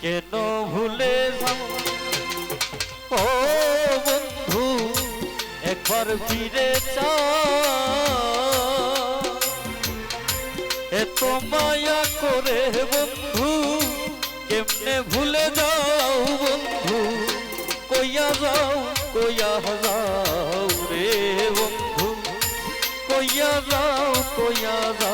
কেন ভুলে যাও ও বন্ধু, একবার ফিরে এত মায়া করে বন্ধু, কেমনে ভুলে যাও বন্ধু? কইয়া যাও কইয়া যাও রে বন্ধু। কইয়া যাও কইয়া যাও।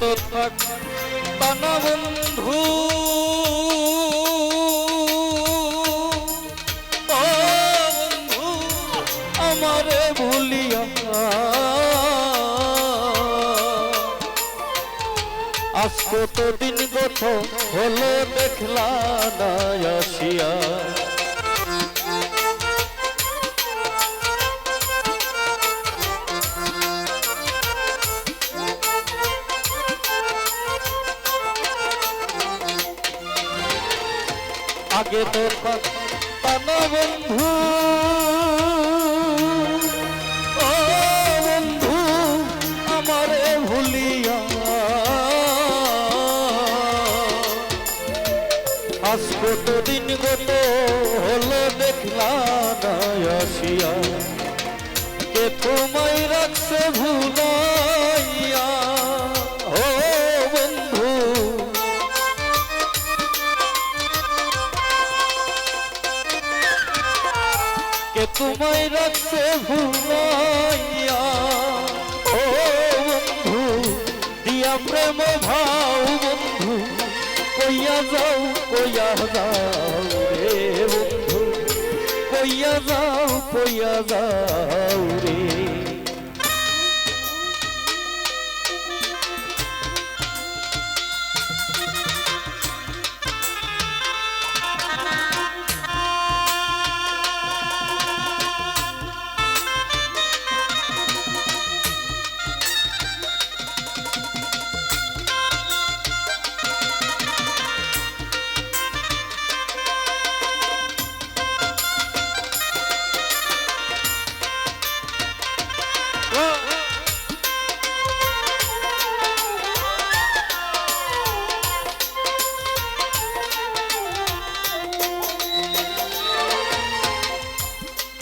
তো থাক। তানা বন্ধু। বন্ধু আমারে ভুলিয়া আজ কত দিন গত হলো দেখলা না আগে তো তানা বন্ধু। ও বন্ধু, আমারে ভুলিয়া আজ কত দিন গত হলো দেখলা আসিয়া। কে তোমায় রাখছে ভুলাইয়া কে তোমায় রাখছে ভুলাইয়া ও বন্ধু, দিয়া প্রেম ভাও বন্ধু, কইয়া যাও কইয়া যাও রে বন্ধু। কইয়া যাও কইয়া যাও রে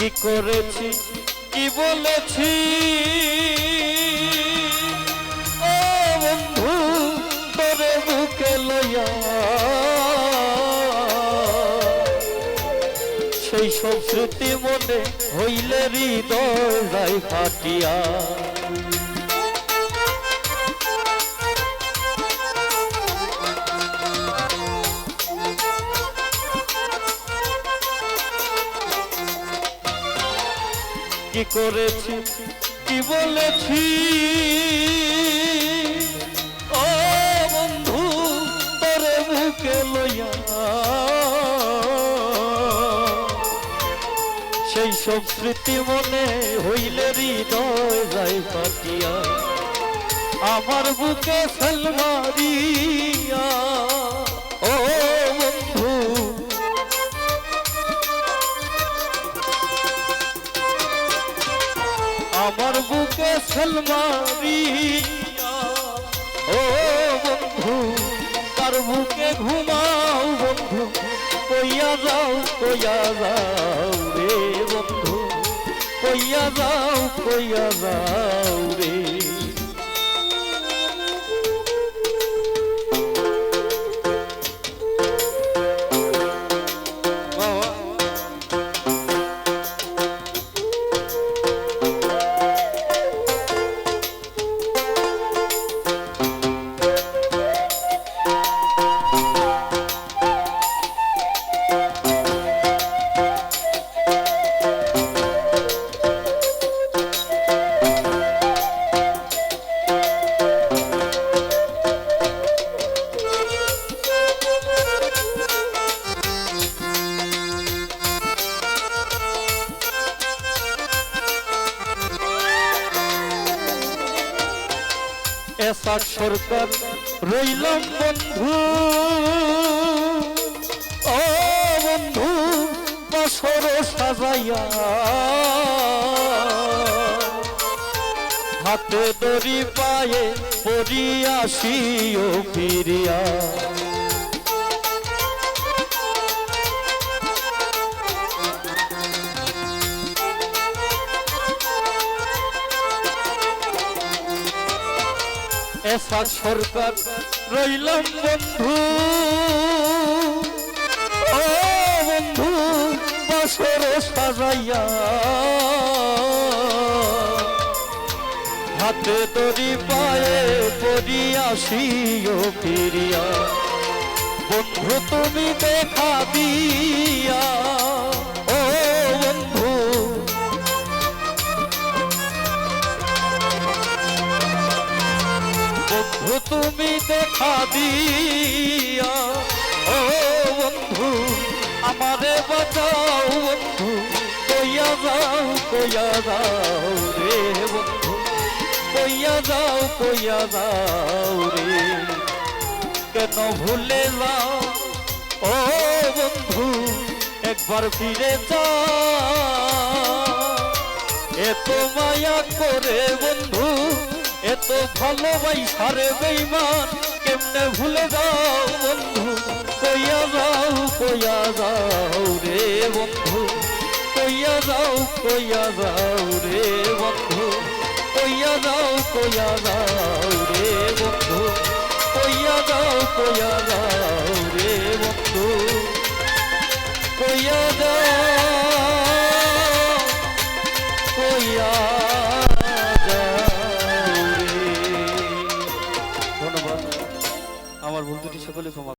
কি করেছি? কি বলেছি? ও বন্ধু, তোরে বুকে লইয়া। সেই সব স্মৃতি মনে হইলে হৃদয় যায় ফাটিয়া। কি করেছি? কি বলেছি? ও বন্ধু, তোরে বুকে লইয়া সেই সব স্মৃতি মনে হইলে হৃদয় যায় পাটিয়া আমার বুকে সালমারিয়া ও আমার বুকে সালমারিয়া। ও বন্ধু, তার বুকে ঘুমাও বন্ধু, কইয়া যাও কইয়া যাও রে বন্ধু, কইয়া যাও কইয়া যাও রে সরকার রইলাম বন্ধু। ও বন্ধু বছর সাজাইয়া। হাতে দড়ি পায়ে পড়িয়াসিও ফিরিয়া। এসা সরকার রইলাম বন্ধু। ও বন্ধু বছর সাজাইয়া। হাতে দড়ি পায়ে পড়িয়াসিও ফিরিয়া। বন্ধু, তুমি দেখা দিয়া। তুমি দেখা দিয়া। ও বন্ধু, আমারে বাঁচাও বন্ধু, কইয়া যাও কইয়া যাও রে বন্ধু, কইয়া যাও কইয়া যাও রে। কেন ভুলে যাও? ও বন্ধু, একবার ফিরে যাও। এত মায়া করে বন্ধু এত ভালোবাসার বেইমান কেমনে ভুলে যাও বন্ধু? কইয়া যাও কইয়া যাও রে বন্ধু। কইয়া যাও কইয়া যাও রে বন্ধু। কইয়া যাও কইয়া যাও রে বন্ধু। কইয়া যাও কইয়া যাও